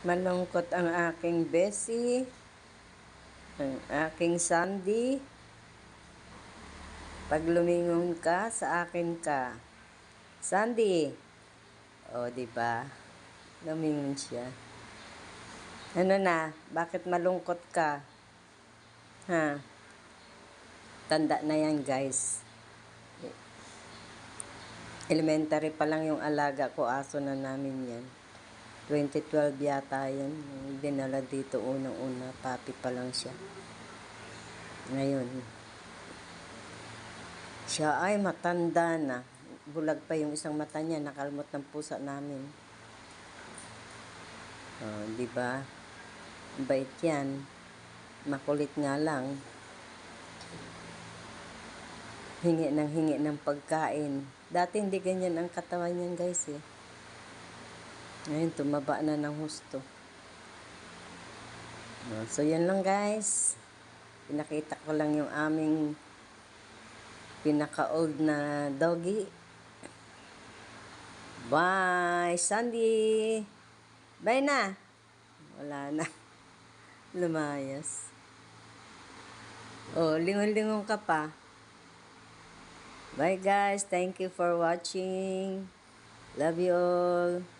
Malungkot ang aking Bessie, ang aking Sandy. Pag lumingon ka, sa akin ka. Sandy. O, di ba? Lumingon siya. Ano na? Bakit malungkot ka? Ha? Tanda na yan, guys. Elementary pa lang yung alaga ko, aso na namin yan. 2012 yata yan. Dinala dito unang-una, papi pa lang siya. Ngayon, siya ay matanda na. Bulag pa yung isang mata niya, nakalmot ng pusa namin. Oh, di ba? Bait yan. Makulit nga lang. Hingi ng hingi ng pagkain. Dati hindi ganyan ang katawan niyan guys eh. Ngayon, tumaba na ng husto. So, yan lang guys. Pinakita ko lang yung aming pinaka-old na doggy. Bye, Sandy! Bye na! Wala na. Lumayas. Oh, lingon-lingon ka pa. Bye guys. Thank you for watching. Love you all.